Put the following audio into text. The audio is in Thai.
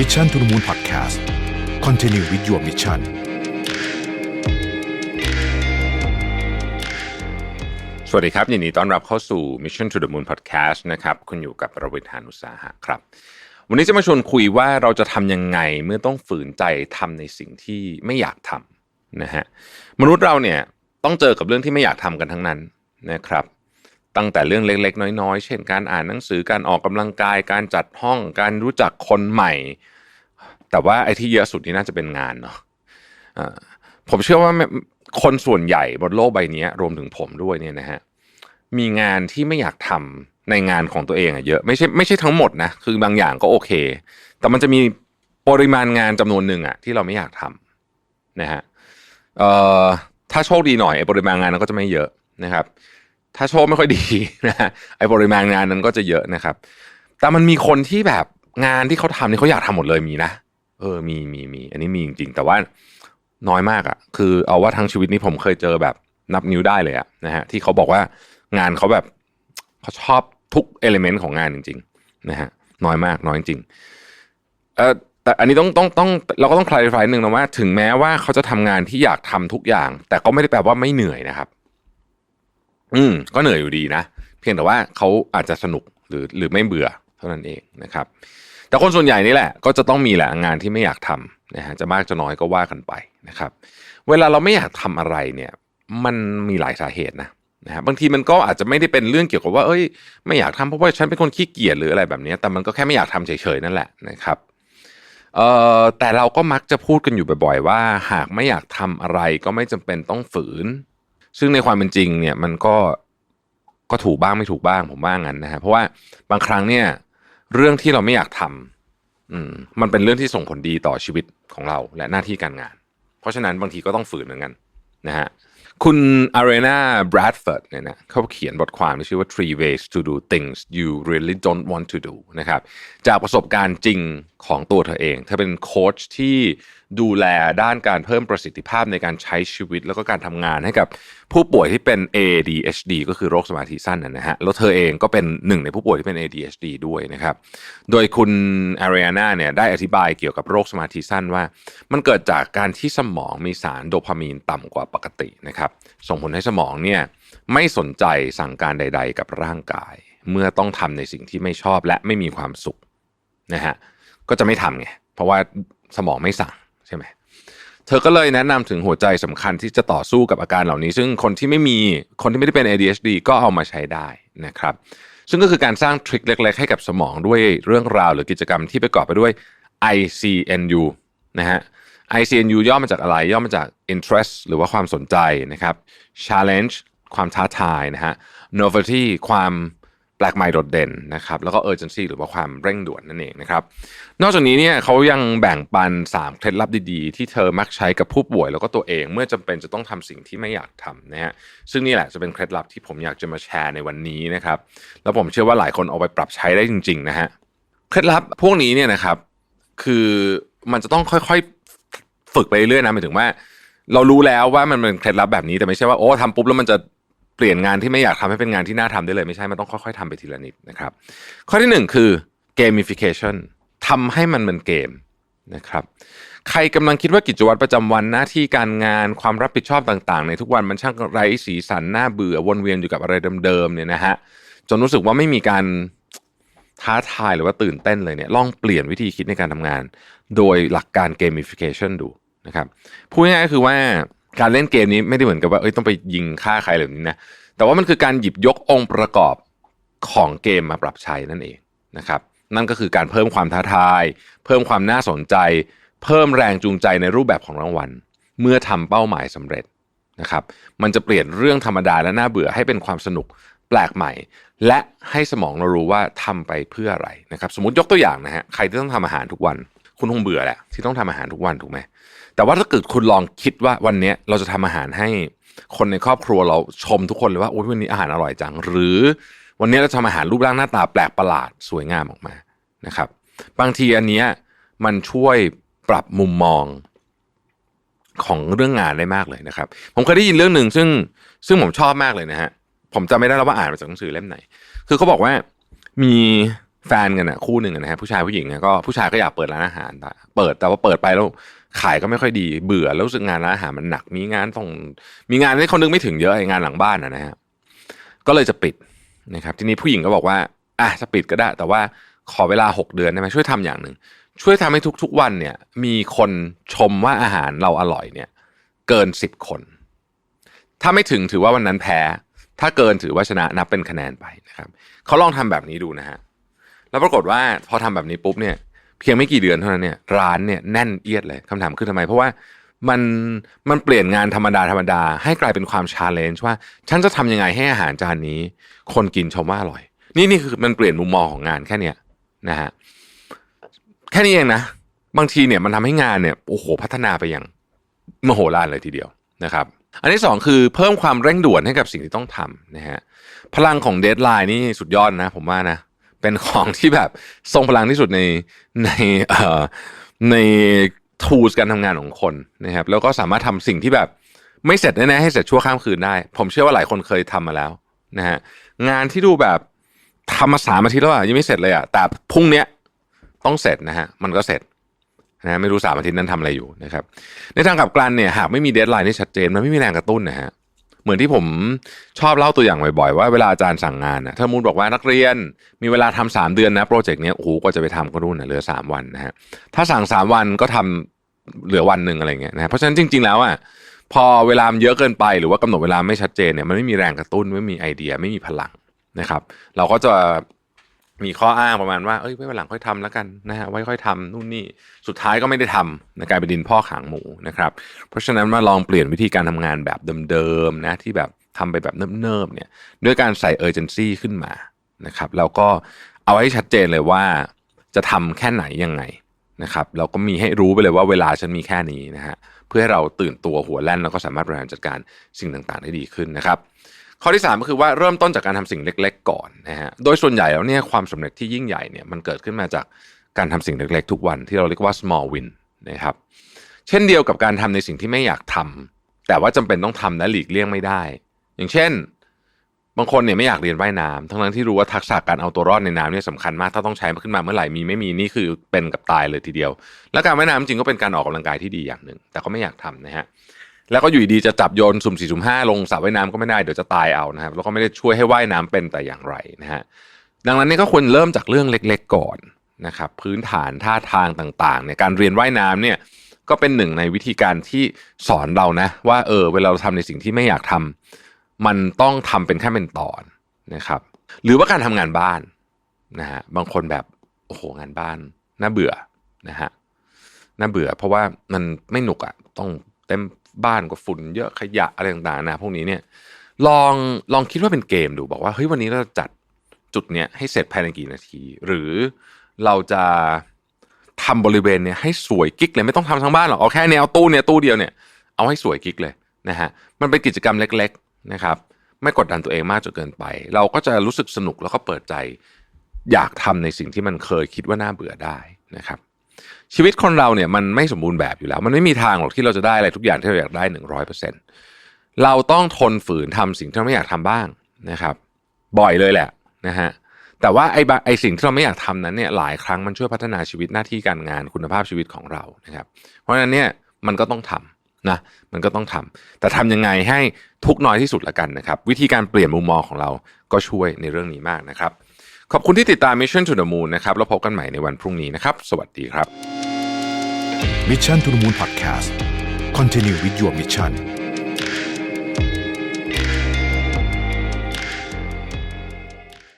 Mission to the Moon Podcast Continue with your mission สวัสดีครับยินดีต้อนรับเข้าสู่ Mission to the Moon Podcast นะครับคุณอยู่กับระวิทานุสาหะครับ วันนี้จะมาชวนคุยว่าเราจะทำยังไงเมื่อต้องฝืนใจทำในสิ่งที่ไม่อยากทำนะฮะมนุษย์เราเนี่ยต้องเจอกับเรื่องที่ไม่อยากทำกันทั้งนั้นนะครับ ตั้งแต่เรื่องเล็กๆ น้อยๆ เช่นการอ่านหนังสือการออกกำลังกาย การจัดห้อง การรู้จักคนใหม่ แต่ว่าไอ้ที่เยอะสุดนี่น่าจะเป็นงานเนาะผมเชื่อว่าคนส่วนใหญ่บนโลกใบนี้รวมถึงผมด้วยเนี่ยนะฮะมีงานที่ไม่อยากทำในงานของตัวเองอะเยอะไม่ใช่ไม่ใช่ทั้งหมดนะคือบางอย่างก็โอเค แต่มันจะมีปริมาณงานจำนวนหนึ่งอะที่เราไม่อยากทำนะฮะถ้าโชคดีหน่อยปริมาณงานนั้นก็จะไม่เยอะนะครับ ถ้าโชคไม่ค่อยดีนะฮะไอ้ปริมาณงานนั้นก็จะเยอะนะครับ แต่มันมีคนที่แบบงานที่เขาทำนี่เขาอยากทำหมดเลยมีนะเออมีมีมีอันนี้มีจริงๆ แต่ว่าน้อยมากอะ่ะ คือเอาว่าทั้งชีวิตนี้ผมเคยเจอแบบนับนิ้วได้เลยอะนะฮะที่เขาบอกว่างานเขาแบบเขาชอบทุกเอลิเมนต์ของงานจริง ๆ นะฮะน้อยมากน้อยจริงเออแต่อันนี้ต้องต้องต้องเราก็ต้องคลายไฟหนึ่งนะว่า ถึงแม้ว่าเขาจะทำงานที่อยากทำทุกอย่าง แต่ก็ไม่ได้แปลว่าไม่เหนื่อยนะครับ อืมก็เหนื่อยอยู่ดีนะ เพียงแต่ว่าเขาอาจจะสนุกหรือหรือไม่เบื่อเท่านั้นเองนะครับ แต่คนส่วนใหญ่นี่แหละ ก็จะต้องมีแหละงานที่ไม่อยากทำนะฮะจะมากจะน้อยก็ว่ากันไปนะครับ เวลาเราไม่อยากทำอะไรเนี่ย มันมีหลายสาเหตุนะนะฮะบางทีมันก็อาจจะไม่ได้เป็นเรื่องเกี่ยวกับว่าเอ้ย ไม่อยากทำเพราะว่าฉันเป็นคนขี้เกียจหรืออะไรแบบนี้ แต่มันก็แค่ไม่อยากทำเฉยๆนั่นแหละนะครับเอ่อแต่เราก็มักจะพูดกันอยู่บ่อย ๆ ว่า หากไม่อยากทำอะไรก็ไม่จำเป็นต้องฝืน ซึ่งในความเป็นจริงเนี่ยมันก็ก็ถูกบ้างไม่ถูกบ้างผมว่างั้นนะฮะเพราะว่าบางครั้งเนี่ย เรื่องที่เราไม่อยากทำอืม มันเป็นเรื่องที่ส่งผลดีต่อชีวิตของเราและหน้าที่การงาน เพราะฉะนั้นบางทีก็ต้องฝืนเหมือนกันนะฮะคุณอารีนาบรัดฟอร์ดเนี่ยนะเขาเขียนบทความที่ชื่อว่า three ways to do things you really don't want to do นะครับจากประสบการณ์จริงของตัวเธอเอง เธอเป็นโค้ชที่ ดูแลด้านการเพิ่มประสิทธิภาพในการใช้ชีวิต แล้วก็การทำงานให้กับผู้ป่วยที่เป็น ADHD ก็คือโรคสมาธิสั้นนะฮะแล้วเธอเองก็เป็นหนึ่งในผู้ป่วยที่เป็น ADHD ด้วยนะครับ โดยคุณอารีนาเนี่ยได้อธิบายเกี่ยวกับโรคสมาธิสั้นว่า มันเกิดจากการที่สมองมีสารโดพามีนต่ำกว่าปกตินะครับ ส่งผลให้สมองเนี่ยไม่สนใจสั่งการใด ๆ กับร่างกาย เมื่อต้องทำในสิ่งที่ไม่ชอบและไม่มีความสุขนะฮะก็จะไม่ทำไงเพราะว่าสมองไม่สั่ง ใช่ไหมเธอก็เลยแนะนำถึงหัวใจสำคัญที่จะต่อสู้กับอาการเหล่านี้ ซึ่งคนที่ไม่มีคนที่ไม่ได้เป็น ADHD ก็เอามาใช้ได้นะครับ ซึ่งก็คือการสร้างทริคเล็ก ๆ ให้กับสมองด้วยเรื่องราวหรือกิจกรรมที่ประกอบไปด้วย ICNU นะฮะ ICNU ย่อมาจากอะไร ย่อมาจาก interest หรือว่าความสนใจนะครับ challenge ความท้าทายนะฮะ novelty ความ แปลกใหม่โดดเด่นนะครับแล้วก็ urgency หรือว่าความเร่งด่วนนั่นเองนะครับนอกจากนี้เนี่ยเขายังแบ่งปัน 3 เคล็ดลับดีๆ ที่เธอมักใช้กับผู้ป่วย แล้วก็ตัวเองเมื่อจำเป็นจะต้องทำสิ่งที่ไม่อยากทำนะฮะซึ่งนี่แหละจะเป็นเคล็ดลับที่ผมอยากจะมาแชร์ในวันนี้นะครับแล้วผมเชื่อว่าหลายคนเอาไปปรับใช้ได้จริงๆนะฮะเคล็ดลับพวกนี้เนี่ยนะครับคือมันจะต้องค่อยๆฝึกไปเรื่อยๆนะหมายถึงว่า เรารู้แล้วว่ามันเป็นเคล็ดลับแบบนี้แต่ไม่ใช่ว่าโอ้ทำปุ๊บแล้วมันจะ เปลี่ยนงานที่ไม่อยากทำให้เป็นงานที่น่าทำได้เลยไม่ใช่มันต้องค่อยๆทำไปทีละนิดนะครับ ข้อที่หนึ่งคือ gamification ทำให้มันเป็นเกมนะครับใครกำลังคิดว่ากิจวัตรประจำวันหน้าที่การงานความรับผิดชอบต่างๆ ในทุกวันมันช่างไร้สีสันน่าเบื่อวนเวียนอยู่กับอะไรเดิมๆเนี่ยนะฮะจนรู้สึกว่าไม่มีการท้าทายหรือว่าตื่นเต้นเลยเนี่ยลองเปลี่ยนวิธีคิดในการทำงาน โดยหลักการ gamification ดูนะครับพูดง่ายๆคือว่า การเล่นเกมนี้ไม่ได้เหมือนกับว่าเอ้ยต้องไปยิงฆ่าใครแบบนี้นะแต่ว่ามันคือการหยิบยกองค์ประกอบของเกมมาปรับใช้นั่นเองนะครับ นั่นก็คือการเพิ่มความท้าทาย เพิ่มความน่าสนใจ เพิ่มแรงจูงใจในรูปแบบของรางวัล เมื่อทำเป้าหมายสำเร็จนะครับ มันจะเปลี่ยนเรื่องธรรมดาและน่าเบื่อให้เป็นความสนุกแปลกใหม่ และให้สมองเรารู้ว่าทำไปเพื่ออะไรนะครับ สมมติยกตัวอย่างนะฮะใครที่ต้องทำอาหารทุกวัน คุณคงเบื่อแหละที่ต้องทำอาหารทุกวันถูกไหม แต่ว่าถ้าเกิดคุณลองคิดว่าวันนี้เราจะทำอาหารให้คนในครอบครัวเราชมทุกคนเลยว่าโอ้ยวันนี้อาหารอร่อยจัง หรือวันนี้เราทำอาหารรูปร่างหน้าตาแปลกประหลาดสวยงามออกมานะครับ บางทีอันเนี้ยมันช่วยปรับมุมมองของเรื่องงานได้มากเลยนะครับ ผมเคยได้ยินเรื่องหนึ่งซึ่งซึ่งผมชอบมากเลยนะฮะผมจำไม่ได้แล้วว่าอ่านมาจากหนังสือเล่มไหน คือเขาบอกว่ามีแฟนกันอะคู่หนึ่งนะฮะผู้ชายผู้หญิงอะก็ผู้ชายก็อยากเปิดร้านอาหารเปิดแต่ว่าเปิดไปแล้ว ขายก็ไม่ค่อยดีเบื่อแล้วรู้สึกงานร้านอาหารมันหนัก มีงานต้องมีงานที่เขานึกไม่ถึงเยอะไอ้งานหลังบ้านอะนะฮะก็เลยจะปิดนะครับทีนี้ผู้หญิงก็บอกว่าอะจะปิดก็ได้ แต่ว่าขอเวลาหกเดือนได้ไหมช่วยทำอย่างหนึ่งช่วยทำให้ทุกๆวันเนี่ย มีคนชมว่าอาหารเราอร่อยเนี่ย เกินสิบคน ถ้าไม่ถึงถือว่าวันนั้นแพ้ ถ้าเกินถือว่าชนะนับเป็นคะแนนไปนะครับเขาลองทำแบบนี้ดูนะฮะแล้วปรากฏว่าพอทำแบบนี้ปุ๊บเนี่ย พียงไม่กี่เดือนเท่านั้นเนี่ยร้านเนี่ยแน่นเอียดเลยคำถามคือทำไม เพราะว่ามันมันเปลี่ยนงานธรรมดาธรรมดา ให้กลายเป็นความชาเลนจ์ว่าฉันจะทำยังไงให้อาหารจานนี้ คนกินชมว่าอร่อย นี่นี่คือมันเปลี่ยนมุมมองของงานแค่เนี้ยนะฮะแค่นี้เองนะ บางทีเนี่ยมันทำให้งานเนี่ยโอ้โหพัฒนาไปอย่างมโหฬารเลยทีเดียวนะครับ อันที่สองคือเพิ่มความเร่งด่วนให้กับสิ่งที่ต้องทำนะฮะพลังของเดทไลน์นี่สุดยอดนะ ผมว่านะ เป็นของที่แบบทรงพลังที่สุดในในเอ่อใน tools การทำงานของคนนะครับแล้วก็สามารถทำสิ่งที่แบบไม่เสร็จแน่ๆให้เสร็จชั่วข้ามคืนได้ ผมเชื่อว่าหลายคนเคยทำมาแล้วนะฮะงานที่ดูแบบทำมาสามอาทิตย์แล้วอะยังไม่เสร็จเลยอะแต่พรุ่งเนี้ยต้องเสร็จนะฮะมันก็เสร็จนะไม่รู้สามอาทิตย์นั้นทำอะไรอยู่นะครับในทางกลับกันเนี่ยหากไม่มีเดทไลน์ที่ชัดเจนมันไม่มีแรงกระตุ้นนะฮะ เหมือนที่ผมชอบเล่าตัวอย่างบ่อยๆว่าเวลาอาจารย์สั่งงานนะถ้ามูลบอกว่านักเรียน มีเวลาทำสามเดือนนะโปรเจกต์นี้โอ้โหกว่าจะไปทำก็รุ่นนะเหลือสามวันนะฮะถ้าสั่งสามวันก็ทำเหลือวันหนึ่งอะไรเงี้ยนะเพราะฉะนั้นจริง ๆ แล้วอะพอเวลามันเยอะเกินไปหรือว่ากำหนดเวลาไม่ชัดเจนเนี่ยมันไม่มีแรงกระตุ้นไม่มีไอเดียไม่มีพลังนะครับ เราก็จะ มีข้ออ้างประมาณว่าเอ้ยไว้วันหลังค่อยทำแล้วกันนะฮะไว้ค่อยทำนู่นนี่สุดท้ายก็ไม่ได้ทำนะกลายเป็นดินพ่อขางหมูนะครับ เพราะฉะนั้นมาลองเปลี่ยนวิธีการทำงานแบบเดิมๆนะที่แบบทำไปแบบเนิบๆเนี่ยด้วยการใส่ urgency ขึ้นมานะครับแล้วก็เอาให้ชัดเจนเลยว่าจะทำแค่ไหนยังไงนะครับแล้วก็มีให้รู้ไปเลยว่าเวลาฉันมีแค่นี้นะฮะเพื่อให้เราตื่นตัวหัวแล่นแล้วก็สามารถบริหารจัดการสิ่งต่างๆได้ดีขึ้นนะครับ ข้อที่ 3 ก็คือว่าเริ่มต้นจากการทำสิ่งเล็ก ๆ ก่อนนะฮะโดยส่วนใหญ่แล้วเนี่ยความสำเร็จที่ยิ่งใหญ่เนี่ยมันเกิดขึ้นมาจากการทำสิ่งเล็ก ๆ ทุกวันที่เราเรียกว่า small win นะครับเช่นเดียวกับการทำในสิ่งที่ไม่อยากทำแต่ว่าจำเป็นต้องทำและหลีกเลี่ยงไม่ได้ อย่างเช่น บางคนเนี่ยไม่อยากเรียนว่ายน้ำทั้งนั้นที่รู้ว่าทักษะการเอาตัวรอดในน้ำเนี่ยสำคัญมาก ถ้าต้องใช้ขึ้นมาเมื่อไหร่มีไม่มีนี่คือเป็นกับตายเลยทีเดียว และการว่ายน้ำจริงก็เป็นการออกกำลังกายที่ดีอย่างหนึ่งแต่ก็ไม่อยากทำนะฮะ แล้วก็อยู่ดีจะจับโยนสุ่มสี่สุ่มห้าลงสระว่ายน้ำก็ไม่ได้เดี๋ยวจะตายเอานะครับแล้วก็ไม่ได้ช่วยให้ว่ายน้ำเป็นแต่อย่างไรนะฮะดังนั้นเนี่ยก็ควรเริ่มจากเรื่องเล็ก ๆก่อนนะครับพื้นฐานท่าทางต่างๆเนี่ยการเรียนว่ายน้ำเนี่ยก็เป็นหนึ่งในวิธีการที่สอนเรานะ ว่าเออเวลาเราทำในสิ่งที่ไม่อยากทำมันต้องทำเป็นขั้นเป็นตอนนะครับ หรือว่าการทำงานบ้านนะฮะบางคนแบบโอ้โหงานบ้านน่าเบื่อนะฮะน่าเบื่อ เพราะว่ามันไม่หนุกอะ่ะต้อง เต็มบ้านก็ฝุ่นเยอะขยะอะไรต่างๆนะพวกนี้เนี่ยลองลองคิดว่าเป็นเกมดูบอกว่าเฮ้ยวันนี้เราจะจัดจุดเนี้ยให้เสร็จภายในกี่นาที หรือเราจะทำบริเวณเนี่ยให้สวยกิ๊กเลยไม่ต้องทำทั้งบ้านหรอกเอาแค่เนี้ยเอาตู้เนี่ยตู้เดียวเนี่ยเอาให้สวยกิ๊กเลยนะฮะมันเป็นกิจกรรมเล็ก ๆนะครับไม่กดดันตัวเองมากจนเกินไป เราก็จะรู้สึกสนุกแล้วก็เปิดใจ อยากทำในสิ่งที่มันเคยคิดว่าน่าเบื่อได้นะครับ ชีวิตคนเราเนี่ยมันไม่สมบูรณ์แบบอยู่แล้ว มันไม่มีทางหรอกที่เราจะได้อะไรทุกอย่างที่เราอยากได้หนึ่งร้อยเปอร์เซ็นเราต้องทนฝืนทำสิ่งที่เราไม่อยากทำบ้างนะครับ บ่อยเลยแหละนะฮะแต่ว่าไอ้ไอ้สิ่งที่เราไม่อยากทำนั้นเนี่ยหลายครั้งมันช่วยพัฒนาชีวิตหน้าที่การงานคุณภาพชีวิตของเรานะครับ เพราะฉะนั้นเนี่ยมันก็ต้องทำนะมันก็ต้องทำแต่ทำยังไงให้ทุกน้อยที่สุดละกันนะครับ วิธีการเปลี่ยนมุมมองของเราก็ช่วยในเรื่องนี้มากนะครับ ขอบคุณที่ติดตาม Mission to the Moon นะครับแล้วพบกันใหม่ในวันพรุ่งนี้นะครับ สวัสดีครับ Mission to the Moon Podcast Continue with your mission